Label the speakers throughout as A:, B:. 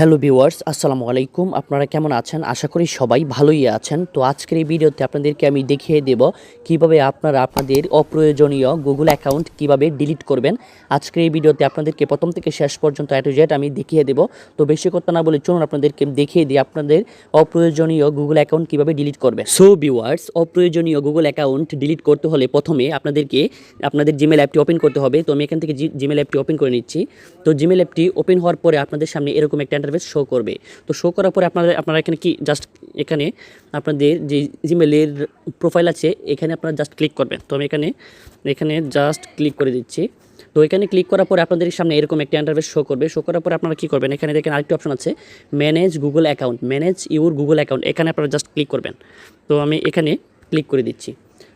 A: Hello viewers, আসসালামু আলাইকুম। আপনারা কেমন আছেন? আশা করি সবাই ভালোই আছেন। তো আজকের এই ভিডিওতে আপনাদেরকে আমি দেখিয়ে দেব কীভাবে আপনারা আপনাদের অপ্রয়োজনীয় গুগল অ্যাকাউন্ট কীভাবে ডিলিট করবেন। আজকের এই ভিডিওতে আপনাদেরকে প্রথম থেকে শেষ পর্যন্ত এ টু আমি দেখিয়ে দেব। তো বেশি কথা না বলে চলুন আপনাদেরকে দেখিয়ে দিই আপনাদের অপ্রয়োজনীয় গুগল অ্যাকাউন্ট কীভাবে ডিলিট করবেন। সো ভিউয়ার্স অপ্রয়োজনীয় গুগল অ্যাকাউন্ট ডিলিট করতে হলে প্রথমে আপনাদেরকে আপনাদের জিমেল অ্যাপটি ওপেন করতে হবে। তো আমি এখান থেকে জিমেল অ্যাপটি ওপেন করে নিচ্ছি। তো জিমেল অ্যাপটি ওপেন হওয়ার পরে আপনাদের সামনে এরকম একটা ইন্টারফেস শো করবে। তো শো করার পরে আপনারা আপনারা এখানে কি জাস্ট এখানে আপনাদের যে জিমেলের প্রোফাইল আছে, এখানে আপনারা জাস্ট ক্লিক করবেন। তো আমি এখানে এখানে জাস্ট ক্লিক করে দিচ্ছি। তো এখানে ক্লিক করার পরে আপনাদের সামনে এরকম একটা ইন্টারফেস শো করবে। শো করার পরে আপনারা কী করবেন? এখানে দেখেন আরেকটি অপশন আছে manage Google account manage your Google account এখানে আপনারা জাস্ট ক্লিক করবেন। তো আমি এখানে ক্লিক করে দিচ্ছি।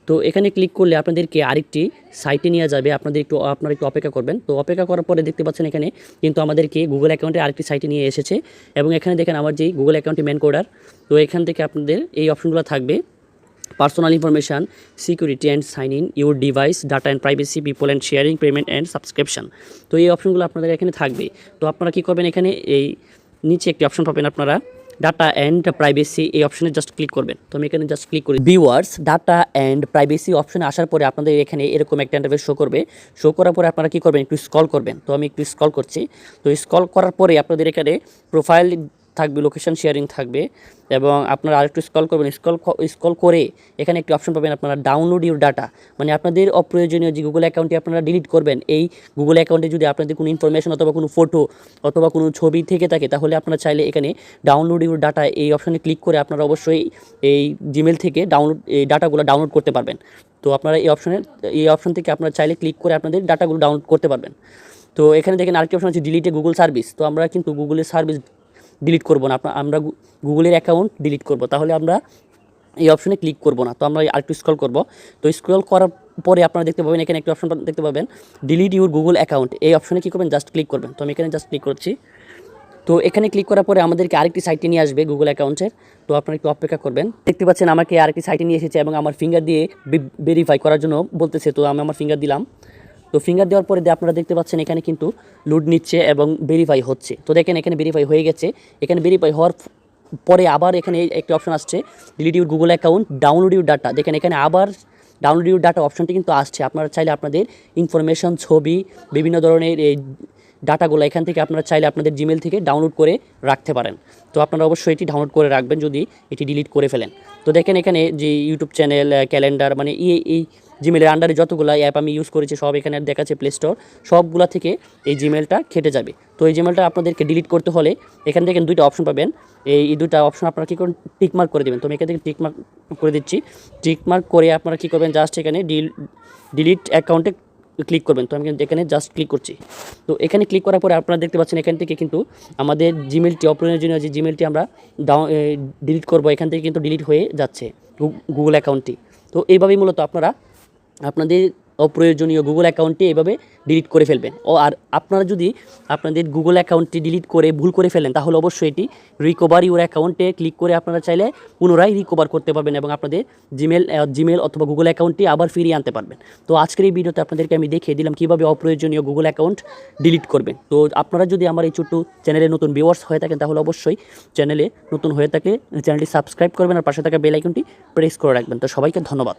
A: তো এখানে ক্লিক করলে আপনাদেরকে আরেকটি সাইটে নিয়ে যাবে। আপনাদের একটু, আপনারা একটু অপেক্ষা করবেন। তো অপেক্ষা করার পরে দেখতে পাচ্ছেন এখানে কিন্তু আমাদেরকে গুগল অ্যাকাউন্টে আরেকটি সাইটে নিয়ে এসেছে। এবং এখানে দেখেন আমার যেই গুগল অ্যাকাউন্টে ম্যান কোডার তো এখান থেকে আপনাদের এই অপশনগুলো থাকবে। Personal information security and sign in your device data and privacy people and sharing payment and subscription তো এই অপশনগুলো আপনাদের এখানে থাকবে। তো আপনারা কী করবেন এখানে, এই নিচে একটি অপশন পাবেন আপনারা। ডাটা অ্যান্ড প্রাইভেসি এই অপশনে জাস্ট ক্লিক করবেন। তো আমি এখানে জাস্ট ক্লিক করি। ভিওয়ার্স ডাটা অ্যান্ড প্রাইভেসি অপশনে আসার পরে আপনাদের এখানে এরকম একটা ইন্টারভেস শো করবে। শো করার পরে আপনারা কী করবেন? একটু স্কল করবেন। তো আমি একটু স্কল করছি। তো স্কল করার পরে আপনাদের এখানে প্রোফাইল থাকবে লোকেশন শেয়ারিং থাকবে এবং আপনারা আরেকটু স্কল করবেন স্কল স্কল করে এখানে একটি অপশন পাবেন আপনারা ডাউনলোড ইউর ডাটা মানে আপনাদের অপ্রয়োজনীয় যে গুগল অ্যাকাউন্টে আপনারা ডিলিট করবেন, এই গুগল অ্যাকাউন্টে যদি আপনাদের কোনো ইনফরমেশন অথবা কোনো ফটো অথবা কোনো ছবি থেকে থাকে, তাহলে আপনারা চাইলে এখানে ডাউনলোড ইউর ডাটা এই অপশনে ক্লিক করে আপনারা অবশ্যই এই জিমেল থেকে ডাউনলোড এই ডাটাগুলো ডাউনলোড করতে পারবেন। তো আপনারা এই অপশনে এই অপশন থেকে আপনারা চাইলে ক্লিক করে আপনাদের ডাটাগুলো ডাউনলোড করতে পারবেন। তো এখানে দেখেন আরেকটি অপশন আছে ডিলিটে গুগল সার্ভিস তো আমরা কিন্তু গুগলের সার্ভিস ডিলিট করব না। আপনার আমরা গুগলের অ্যাকাউন্ট ডিলিট করব। তাহলে আমরা এই অপশনে ক্লিক করব না। তো আমরা আরেকটু স্ক্রল করব। তো স্ক্রল করার পরে আপনারা দেখতে পাবেন, এখানে একটি অপশন দেখতে পাবেন। ডিলিট ইউর গুগল অ্যাকাউন্ট এই অপশনে কী করবেন? জাস্ট ক্লিক করবেন। তো আমি এখানে জাস্ট ক্লিক করছি। তো এখানে ক্লিক করার পরে আমাদেরকে আরেকটি সাইটে নিয়ে আসবে গুগল অ্যাকাউন্টের তো আপনারা একটু অপেক্ষা করবেন। দেখতে পাচ্ছেন আমাকে আরেকটি সাইটে নিয়ে এসেছে এবং আমার ফিঙ্গার দিয়ে ভেরিফাই করার জন্য বলতেছে। তো আমি আমার ফিঙ্গার দিলাম। তো ফিঙ্গার দেওয়ার পরে আপনারা দেখতে পাচ্ছেন এখানে কিন্তু লুড নিচ্ছে এবং ভেরিফাই হচ্ছে। তো দেখেন এখানে ভেরিফাই হয়ে গেছে। এখানে ভেরিফাই হওয়ার পরে আবার এখানে একটি অপশন আসছে delete your Google account download your data দেখেন এখানে আবার ডাউনলোড ইউর ডাটা অপশনটি কিন্তু আসছে। আপনারা চাইলে আপনাদের ইনফরমেশন ছবি, বিভিন্ন ধরনের এই ডাটাগুলো এখান থেকে আপনারা চাইলে আপনাদের জিমেল থেকে ডাউনলোড করে রাখতে পারেন। তো আপনারা অবশ্যই এটি ডাউনলোড করে রাখবেন যদি এটি ডিলিট করে ফেলেন। তো দেখেন এখানে যে ইউটিউব চ্যানেল ক্যালেন্ডার মানে এই এই জিমেলের আন্ডারে যতগুলো অ্যাপ আমি ইউজ করেছি সব এখানে দেখাচ্ছে প্লে স্টোর সবগুলো থেকে এই জিমেলটা খেটে যাবে। তো এই জিমেলটা আপনাদেরকে ডিলিট করতে হলে এখান থেকে দুইটা অপশন পাবেন। এই দুটা অপশন আপনারা কী করুন টিকমার্ক করে দেবেন। তো আমি এখান থেকে টিকমার্ক করে দিচ্ছি। টিকমার্ক করে আপনারা কী করবেন? জাস্ট এখানে ডিল ডিলিট অ্যাকাউন্টে ক্লিক করবেন। তো আমি কিন্তু এখানে জাস্ট ক্লিক করছি। তো এখানে ক্লিক করার পরে আপনারা দেখতে পাচ্ছেন এখান থেকে কিন্তু আমাদের জিমেলটি অপ্রয়োজনীয় যে জিমেলটি আমরা ডাউন ডিলিট করব, এখান থেকে কিন্তু ডিলিট হয়ে যাচ্ছে গুগল অ্যাকাউন্টটি তো এইভাবেই মূলত আপনারা আপনাদের অপ্রয়োজনীয় গুগল অ্যাকাউন্টটি এভাবে ডিলিট করে ফেলবেন। ও আর আপনারা যদি আপনাদের গুগল অ্যাকাউন্টটি ডিলিট করে ভুল করে ফেলেন, তাহলে অবশ্যই এটি রিকভার ইউর অ্যাকাউন্টে ক্লিক করে আপনারা চাইলে পুনরায় রিকভার করতে পারবেন এবং আপনাদের জিমেল জিমেল অথবা গুগল অ্যাকাউন্টটি আবার ফিরিয়ে আনতে পারবেন। তো আজকের এই ভিডিওতে আপনাদেরকে আমি দেখিয়ে দিলাম কীভাবে অপ্রয়োজনীয় গুগল অ্যাকাউন্ট ডিলিট করবেন। তো আপনারা যদি আমার এই ছোট্ট চ্যানেলে নতুন ভিউয়ার্স হয়ে থাকেন, তাহলে অবশ্যই চ্যানেলে নতুন হয়ে থাকে, চ্যানেলটি সাবস্ক্রাইব করবেন আর পাশে থাকা বেল আইকনটি প্রেস করে রাখবেন। তো সবাইকে ধন্যবাদ।